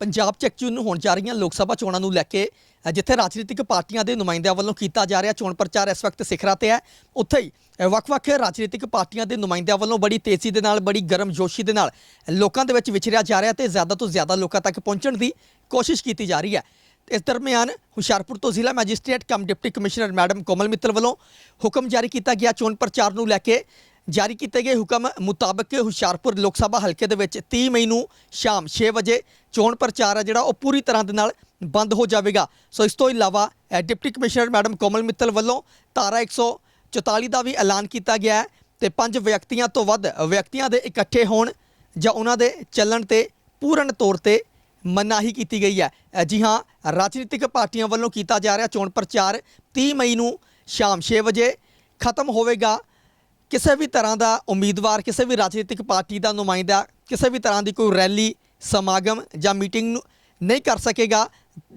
ਪੰਜਾਬ 'ਚ ਐਕਚੁਅਲ ਨੂੰ ਹੋਣ ਜਾ ਰਹੀਆਂ ਲੋਕ ਸਭਾ ਚੋਣਾਂ ਨੂੰ ਲੈ ਕੇ ਜਿੱਥੇ ਰਾਜਨੀਤਿਕ ਪਾਰਟੀਆਂ ਦੇ ਨੁਮਾਇੰਦਿਆਂ ਵੱਲੋਂ ਕੀਤਾ ਜਾ ਰਿਹਾ ਚੋਣ ਪ੍ਰਚਾਰ ਇਸ ਵਕਤ ਸਿਖਰਾਂ ਤੇ ਹੈ। ਉੱਥੇ ਹੀ ਵੱਖ-ਵੱਖ ਰਾਜਨੀਤਿਕ ਪਾਰਟੀਆਂ ਦੇ ਨੁਮਾਇੰਦਿਆਂ ਵੱਲੋਂ ਬੜੀ ਤੇਜ਼ੀ ਦੇ ਨਾਲ, ਬੜੀ ਗਰਮ ਜੋਸ਼ੀ ਦੇ ਨਾਲ ਲੋਕਾਂ ਦੇ ਵਿੱਚ ਵਿਚਰਿਆ ਜਾ ਰਿਹਾ ਤੇ ਜ਼ਿਆਦਾ ਤੋਂ ਜ਼ਿਆਦਾ ਲੋਕਾਂ ਤੱਕ ਪਹੁੰਚਣ ਦੀ ਕੋਸ਼ਿਸ਼ ਕੀਤੀ ਜਾ ਰਹੀ ਹੈ। ਇਸ ਦਰਮਿਆਨ ਹੁਸ਼ਿਆਰਪੁਰ ਤੋਂ ਜ਼ਿਲ੍ਹਾ magistrate, cum deputy commissioner madam Komal Mittal ਵੱਲੋਂ ਹੁਕਮ ਜਾਰੀ ਕੀਤਾ ਗਿਆ ਚੋਣ ਪ੍ਰਚਾਰ ਨੂੰ ਲੈ ਕੇ। ਜਾਰੀ ਕੀਤੇ ਗਏ ਹੁਕਮ ਮੁਤਾਬਕ ਹੁਸ਼ਿਆਰਪੁਰ ਲੋਕ ਸਭਾ ਹਲਕੇ ਦੇ ਵਿੱਚ 30 ਮਈ ਨੂੰ ਸ਼ਾਮ 6 ਵਜੇ ਚੋਣ ਪ੍ਰਚਾਰ ਹੈ ਜਿਹੜਾ ਉਹ ਪੂਰੀ ਤਰ੍ਹਾਂ ਦੇ ਨਾਲ ਬੰਦ ਹੋ ਜਾਵੇਗਾ। ਸੋ ਇਸ ਤੋਂ ਇਲਾਵਾ deputy commissioner madam Komal Mittal ਵੱਲੋਂ ਧਾਰਾ 144 ਦਾ ਵੀ ਐਲਾਨ ਕੀਤਾ ਗਿਆ ਹੈ ਤੇ ਪੰਜ ਵਿਅਕਤੀਆਂ ਤੋਂ ਵੱਧ ਵਿਅਕਤੀਆਂ ਦੇ ਇਕੱਠੇ ਹੋਣ ਜਾਂ ਉਹਨਾਂ ਦੇ ਚੱਲਣ ਤੇ ਪੂਰਨ ਤੌਰ ਤੇ ਮਨਾਹੀ ਕੀਤੀ ਗਈ ਹੈ। ਜੀ ਹਾਂ, ਰਾਜਨੀਤਿਕ ਪਾਰਟੀਆਂ ਵੱਲੋਂ ਕੀਤਾ ਜਾ ਰਿਹਾ ਚੋਣ ਪ੍ਰਚਾਰ 30 ਮਈ ਨੂੰ ਸ਼ਾਮ 6 ਵਜੇ ਖਤਮ ਹੋਵੇਗਾ। ਕਿਸੇ ਵੀ ਤਰ੍ਹਾਂ ਦਾ ਉਮੀਦਵਾਰ, ਕਿਸੇ ਵੀ ਰਾਜਨੀਤਿਕ ਪਾਰਟੀ ਦਾ ਨੁਮਾਇੰਦਾ ਕਿਸੇ ਵੀ ਤਰ੍ਹਾਂ ਦੀ ਕੋਈ ਰੈਲੀ, ਸਮਾਗਮ ਜਾਂ ਮੀਟਿੰਗ ਨਹੀਂ ਕਰ ਸਕੇਗਾ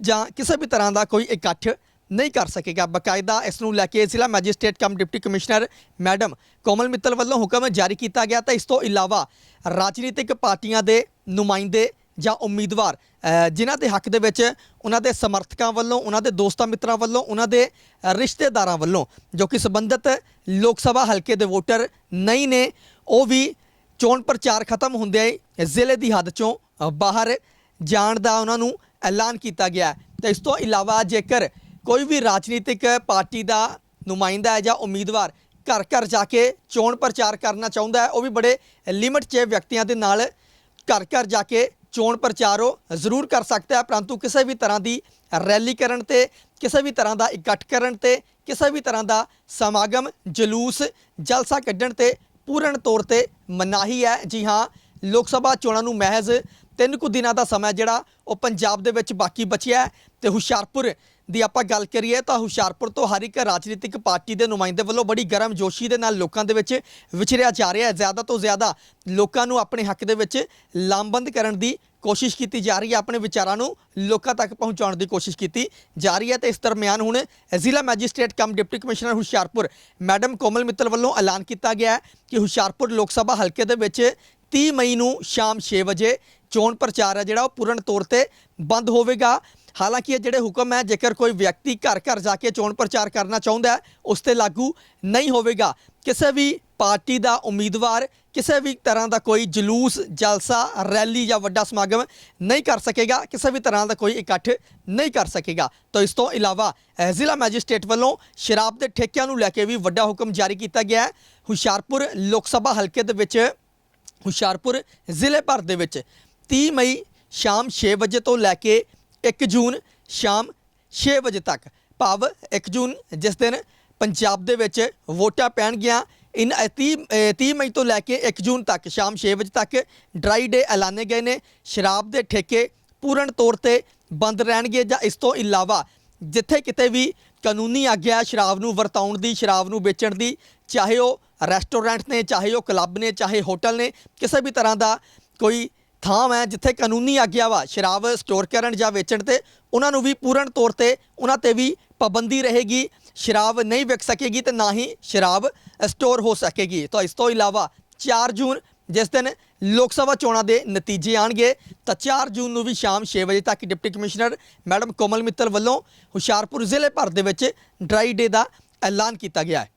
ਜਾਂ ਕਿਸੇ ਵੀ ਤਰ੍ਹਾਂ ਦਾ ਕੋਈ ਇਕੱਠ ਨਹੀਂ ਕਰ ਸਕੇਗਾ। ਬਕਾਇਦਾ ਇਸ ਨੂੰ ਲੈ ਕੇ ਜ਼ਿਲ੍ਹਾ magistrate cum deputy commissioner madam Komal Mittal ਵੱਲੋਂ ਹੁਕਮ ਜਾਰੀ ਕੀਤਾ ਗਿਆ। ਤਾਂ ਇਸ ਤੋਂ ਇਲਾਵਾ ਰਾਜਨੀਤਿਕ ਪਾਰਟੀਆਂ ਦੇ ਨੁਮਾਇੰਦੇ ਜਾਂ ਉਮੀਦਵਾਰ ਜਿਨ੍ਹਾਂ ਦੇ ਹੱਕ ਦੇ ਵਿੱਚ ਉਹਨਾਂ ਦੇ ਸਮਰਥਕਾਂ ਵੱਲੋਂ, ਉਹਨਾਂ ਦੇ ਦੋਸਤਾਂ ਮਿੱਤਰਾਂ ਵੱਲੋਂ, ਉਹਨਾਂ ਦੇ ਰਿਸ਼ਤੇਦਾਰਾਂ ਵੱਲੋਂ, ਜੋ ਕਿ ਸੰਬੰਧਿਤ ਲੋਕ ਸਭਾ ਹਲਕੇ ਦੇ ਵੋਟਰ ਨਹੀਂ ਨੇ, ਉਹ ਵੀ ਚੋਣ ਪ੍ਰਚਾਰ ਖਤਮ ਹੁੰਦਿਆਂ ਹੀ ਜ਼ਿਲ੍ਹੇ ਦੀ ਹੱਦ ਚੋਂ ਬਾਹਰ ਜਾਣ ਦਾ ਉਹਨਾਂ ਨੂੰ ਐਲਾਨ ਕੀਤਾ ਗਿਆ ਹੈ। ਤੇ ਇਸ ਤੋਂ ਇਲਾਵਾ ਜੇਕਰ ਕੋਈ ਵੀ ਰਾਜਨੀਤਿਕ ਪਾਰਟੀ ਦਾ ਨੁਮਾਇੰਦਾ ਹੈ ਜਾਂ ਉਮੀਦਵਾਰ ਘਰ ਘਰ ਜਾ ਕੇ ਚੋਣ ਪ੍ਰਚਾਰ ਕਰਨਾ ਚਾਹੁੰਦਾ ਹੈ, ਉਹ ਵੀ ਬੜੇ ਲਿਮਟ 'ਚ ਵਿਅਕਤੀਆਂ ਦੇ ਨਾਲ ਘਰ ਘਰ ਜਾ ਕੇ ਚੋਣ ਪ੍ਰਚਾਰ ਉਹ ਜ਼ਰੂਰ ਕਰ ਸਕਦਾ ਹੈ, ਪਰੰਤੂ ਕਿਸੇ ਵੀ ਤਰ੍ਹਾਂ ਦੀ ਰੈਲੀ ਕਰਨ ਤੇ, ਕਿਸੇ ਵੀ ਤਰ੍ਹਾਂ ਦਾ ਇਕੱਠ ਕਰਨ ਤੇ, ਕਿਸੇ ਵੀ ਤਰ੍ਹਾਂ ਦਾ ਸਮਾਗਮ, ਜਲੂਸ, ਜਲਸਾ ਕੱਢਣ ਤੇ ਪੂਰਨ ਤੌਰ ਤੇ ਮਨਾਹੀ ਹੈ। ਜੀ ਹਾਂ, ਲੋਕ ਸਭਾ ਚੋਣਾਂ ਨੂੰ ਮਹਿਜ਼ ਤਿੰਨ ਕੁ ਦਿਨਾਂ ਦਾ ਸਮਾਂ ਜਿਹੜਾ ਉਹ ਪੰਜਾਬ ਦੇ ਵਿੱਚ ਬਾਕੀ ਬਚਿਆ ਹੈ ਤੇ ਹੁਸ਼ਿਆਰਪੁਰ ਦੀ ਆਪਾਂ ਗੱਲ ਕਰੀਏ ਤਾਂ ਹੁਸ਼ਿਆਰਪੁਰ ਤੋਂ ਹਰ ਇੱਕ ਰਾਜਨੀਤਿਕ ਪਾਰਟੀ ਦੇ ਨੁਮਾਇੰਦੇ ਵੱਲੋਂ ਬੜੀ ਗਰਮ ਜੋਸ਼ੀ ਦੇ ਨਾਲ ਲੋਕਾਂ ਦੇ ਵਿੱਚ ਵਿਚਰਿਆ ਜਾ ਰਿਹਾ ਹੈ। ਜ਼ਿਆਦਾ ਤੋਂ ਜ਼ਿਆਦਾ ਲੋਕਾਂ ਨੂੰ ਆਪਣੇ ਹੱਕ ਦੇ ਵਿੱਚ ਲਾਮਬੰਦ ਕਰਨ ਦੀ ਕੋਸ਼ਿਸ਼ ਕੀਤੀ ਜਾ ਰਹੀ ਹੈ। ਆਪਣੇ ਵਿਚਾਰਾਂ ਨੂੰ ਲੋਕਾਂ ਤੱਕ ਪਹੁੰਚਾਉਣ ਦੀ ਕੋਸ਼ਿਸ਼ ਕੀਤੀ ਜਾ ਰਹੀ ਹੈ ਤੇ ਇਸ ਦਰਮਿਆਨ ਹੁਣ ਜ਼ਿਲ੍ਹਾ magistrate cum deputy commissioner Hoshiarpur madam Komal Mittal ਵੱਲੋਂ ਐਲਾਨ ਕੀਤਾ ਗਿਆ ਹੈ ਕਿ ਹੁਸ਼ਿਆਰਪੁਰ ਲੋਕ ਸਭਾ ਹਲਕੇ ਦੇ ਵਿੱਚ 30 ਮਈ ਨੂੰ ਸ਼ਾਮ 6 ਵਜੇ ਚੋਣ ਪ੍ਰਚਾਰ ਹੈ ਜਿਹੜਾ ਉਹ ਪੂਰਨ ਤੌਰ ਤੇ ਬੰਦ ਹੋਵੇਗਾ। ਹਾਲਾਂਕਿ ਇਹ ਜਿਹੜੇ ਹੁਕਮ ਹੈ, ਜੇਕਰ ਕੋਈ ਵਿਅਕਤੀ ਘਰ ਘਰ ਜਾ ਕੇ ਚੋਣ ਪ੍ਰਚਾਰ ਕਰਨਾ ਚਾਹੁੰਦਾ ਹੈ, ਉਸ ਤੇ ਲਾਗੂ ਨਹੀਂ ਹੋਵੇਗਾ। ਕਿਸੇ ਵੀ ਪਾਰਟੀ ਦਾ ਉਮੀਦਵਾਰ ਕਿਸੇ ਵੀ ਤਰ੍ਹਾਂ ਦਾ ਕੋਈ ਜਲੂਸ, ਜਲਸਾ, ਰੈਲੀ ਜਾਂ ਵੱਡਾ ਸਮਾਗਮ ਨਹੀਂ ਕਰ ਸਕੇਗਾ। ਕਿਸੇ ਵੀ ਤਰ੍ਹਾਂ ਦਾ ਕੋਈ ਇਕੱਠ ਨਹੀਂ ਕਰ ਸਕੇਗਾ। ਤਾਂ ਇਸ ਤੋਂ ਇਲਾਵਾ ਜ਼ਿਲ੍ਹਾ ਮੈਜਿਸਟ੍ਰੇਟ ਵੱਲੋਂ ਸ਼ਰਾਬ ਦੇ ਠੇਕਿਆਂ ਨੂੰ ਲੈ ਕੇ ਵੀ ਵੱਡਾ ਹੁਕਮ ਜਾਰੀ ਕੀਤਾ ਗਿਆ ਹੈ। ਹੁਸ਼ਿਆਰਪੁਰ ਲੋਕ ਸਭਾ ਹਲਕੇ ਦੇ ਵਿੱਚ, ਹੁਸ਼ਿਆਰਪੁਰ ਜ਼ਿਲ੍ਹੇ ਭਰ ਦੇ ਵਿੱਚ 30 ਮਈ ਸ਼ਾਮ 6 ਵਜੇ ਤੋਂ ਲੈ ਕੇ 1 ਜੂਨ ਸ਼ਾਮ 6 ਵਜੇ ਤੱਕ। ਭਾਵ 1 ਜੂਨ ਜਿਸ ਦਿਨ ਪੰਜਾਬ ਦੇ ਵਿੱਚ ਵੋਟਾਂ ਪੈਣਗੀਆਂ ਇਨ 30 ਅ, 30 ਮਈ ਤੋਂ ਲੈ ਕੇ 1 ਜੂਨ ਤੱਕ ਸ਼ਾਮ 6 ਵਜੇ ਤੱਕ ਡਰਾਈ ਡੇ ਐਲਾਨੇ ਗਏ ਨੇ। ਸ਼ਰਾਬ ਦੇ ਠੇਕੇ ਪੂਰਨ ਤੌਰ ਤੇ ਬੰਦ ਰਹਿਣਗੇ ਜਾਂ ਇਸ ਤੋਂ ਇਲਾਵਾ ਜਿੱਥੇ ਕਿਤੇ ਵੀ ਕਾਨੂੰਨੀ ਆਗਿਆ ਸ਼ਰਾਬ ਨੂੰ ਵਰਤਾਉਣ ਦੀ ਸ਼ਰਾਬ ਨੂੰ ਵੇਚਣ ਦੀ ਚਾਹੇ ਉਹ ਰੈਸਟੋਰੈਂਟ ਨੇ ਚਾਹੇ ਉਹ ਕਲੱਬ ਨੇ ਚਾਹੇ ਹੋਟਲ ਨੇ ਕਿਸੇ ਵੀ ਤਰ੍ਹਾਂ ਦਾ ਕੋਈ ਥਾਂ ਹੈ ਜਿੱਥੇ ਕਾਨੂੰਨੀ ਆਗਿਆ ਵਾ, ਸ਼ਰਾਬ ਸਟੋਰ ਕਰਨ ਜਾਂ ਵੇਚਣ ਤੇ, ਉਹਨਾਂ ਨੂੰ ਵੀ ਪੂਰਨ ਤੌਰ ਤੇ ਉਹਨਾਂ ਤੇ ਵੀ ਪਾਬੰਦੀ ਰਹੇਗੀ, ਸ਼ਰਾਬ ਨਹੀਂ ਵਿਕ ਸਕੇਗੀ ਤੇ ਨਾ ਹੀ ਸ਼ਰਾਬ ਸਟੋਰ ਹੋ ਸਕੇਗੀ। ਤਾਂ ਇਸ ਤੋਂ ਇਲਾਵਾ 4 ਜੂਨ, ਜਿਸ ਦਿਨ ਲੋਕ ਸਭਾ ਚੋਣਾਂ ਦੇ ਨਤੀਜੇ ਆਣਗੇ, ਤਾਂ 4 ਜੂਨ ਨੂੰ ਵੀ ਸ਼ਾਮ 6 ਵਜੇ ਤੱਕ deputy commissioner madam Komal Mittal ਵੱਲੋਂ ਹੁਸ਼ਿਆਰਪੁਰ ਜ਼ਿਲ੍ਹੇ ਭਰ ਦੇ ਵਿੱਚ ਡਰਾਈ ਡੇ ਦਾ ਐਲਾਨ ਕੀਤਾ ਗਿਆ ਹੈ।